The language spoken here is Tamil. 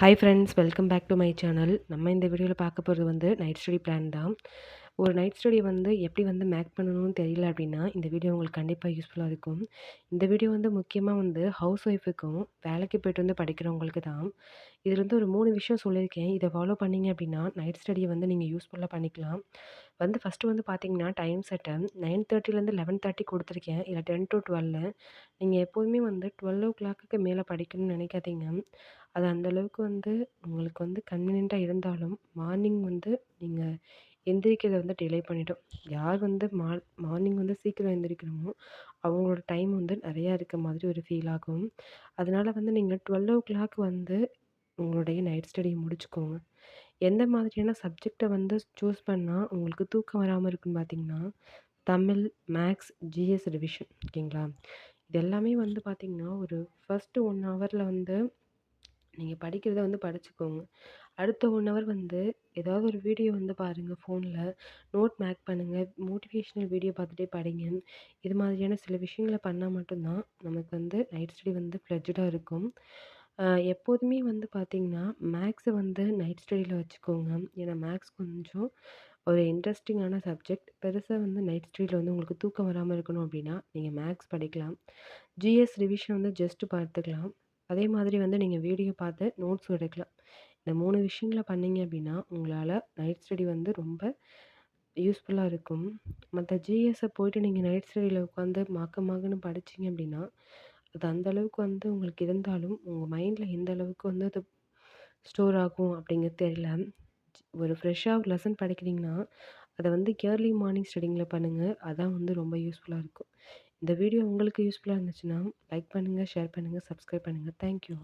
Hi friends welcome back to my channel நம்ம இந்த வீடியோவில் பார்க்க போகிறது வந்து நைட் ஸ்டடி பிளான் தான். ஒரு நைட் ஸ்டடி வந்து எப்படி வந்து மேக் பண்ணணும்னு தெரியல அப்படின்னா இந்த வீடியோ உங்களுக்கு கண்டிப்பாக யூஸ்ஃபுல்லாக இருக்கும். இந்த வீடியோ வந்து முக்கியமாக வந்து ஹவுஸ் ஒய்ஃபுக்கும் வேலைக்கு போய்ட்டு வந்து படிக்கிறவங்களுக்கு தான். இதில் வந்து ஒரு மூணு விஷயம் சொல்லியிருக்கேன். இதை ஃபாலோ பண்ணிங்க அப்படின்னா நைட் ஸ்டடியை வந்து நீங்கள் யூஸ்ஃபுல்லாக பண்ணிக்கலாம். வந்து ஃபஸ்ட்டு வந்து பார்த்தீங்கன்னா டைம் செட்டை நைன் தேர்ட்டிலேருந்து லெவன் தேர்ட்டி கொடுத்துருக்கேன். இல்லை டென் டு டுவெல்ல நீங்கள் எப்போதுமே வந்து டுவெல் ஓ கிளாக்குக்கு மேலே படிக்கணும்னு நினைக்காதீங்க. அது அந்தளவுக்கு வந்து உங்களுக்கு வந்து கன்வீனியண்ட்டாக இருந்தாலும் மார்னிங் வந்து நீங்கள் எந்திரிக்கிறத வந்து டிலே பண்ணிவிடும் யார் வந்து மா மார்னிங் வந்து சீக்கிரம் எந்திரிக்கிறோமோ அவங்களோட டைம் வந்து நிறையா இருக்க மாதிரி ஒரு ஃபீல் ஆகும். அதனால் வந்து நீங்கள் டுவெல் ஓ கிளாக் வந்து உங்களுடைய நைட் ஸ்டடியை முடிச்சுக்கோங்க. எந்த மாதிரியான சப்ஜெக்டை வந்து சூஸ் பண்ணால் உங்களுக்கு தூக்கம் வராமல் இருக்குன்னு பார்த்தீங்கன்னா தமிழ் மேக்ஸ் ஜிஎஸ் ரிவிஷன் ஓகேங்களா இது எல்லாமே வந்து பார்த்திங்கன்னா ஒரு ஃபஸ்ட்டு ஒன் ஹவரில் வந்து நீங்கள் படிக்கிறத வந்து படிச்சுக்கோங்க. அடுத்த ஒன் ஹவர் வந்து ஏதாவது ஒரு வீடியோ வந்து பாருங்கள் ஃபோனில் நோட் மேக் பண்ணுங்கள் மோட்டிவேஷ்னல் வீடியோ பார்த்துட்டே படிங்க. இது மாதிரியான சில விஷயங்களை பண்ணால் மட்டும்தான் நமக்கு வந்து நைட் ஸ்டடி வந்து ஃப்ளெட்ஜடாக இருக்கும். எப்போதுமே வந்து பார்த்திங்கன்னா மேக்ஸை வந்து நைட் ஸ்டடியில் வச்சுக்கோங்க. ஏன்னா மேக்ஸ் கொஞ்சம் ஒரு இன்ட்ரெஸ்டிங்கான சப்ஜெக்ட் பெருசாக வந்து நைட் ஸ்டடியில் வந்து உங்களுக்கு தூக்கம் வராமல் இருக்கணும் அப்படின்னா நீங்கள் மேக்ஸ் படிக்கலாம். ஜிஎஸ் ரிவிஷன் வந்து ஜஸ்ட்டு பார்த்துக்கலாம். அதே மாதிரி வந்து நீங்கள் வீடியோ பார்த்து நோட்ஸும் எடுக்கலாம். இந்த மூணு விஷயங்கள பண்ணிங்க அப்படின்னா உங்களால் நைட் ஸ்டடி வந்து ரொம்ப யூஸ்ஃபுல்லாக இருக்கும். மற்ற ஜிஎஸை போயிட்டு நீங்கள் நைட் ஸ்டடியில் உட்காந்து மாக்க மாக்கன்னு படிச்சிங்க அப்படின்னா அது அந்தளவுக்கு வந்து உங்களுக்கு இருந்தாலும் உங்கள் மைண்டில் எந்த அளவுக்கு வந்து அது ஸ்டோர் ஆகும் அப்படிங்கிறது தெரியல. ஒரு ஃப்ரெஷ்ஷாக ஒரு லெசன் படிக்கிறீங்கன்னா அதை வந்து இயர்லி மார்னிங் ஸ்டடிங்கில் பண்ணுங்கள் அதான் வந்து ரொம்ப யூஸ்ஃபுல்லாக இருக்கும். இந்த வீடியோ உங்களுக்கு யூஸ்ஃபுல்லாக இருந்துச்சுன்னா லைக் பண்ணுங்கள் ஷேர் பண்ணுங்கள் சப்ஸ்கிரைப் பண்ணுங்கள் தேங்க்யூ.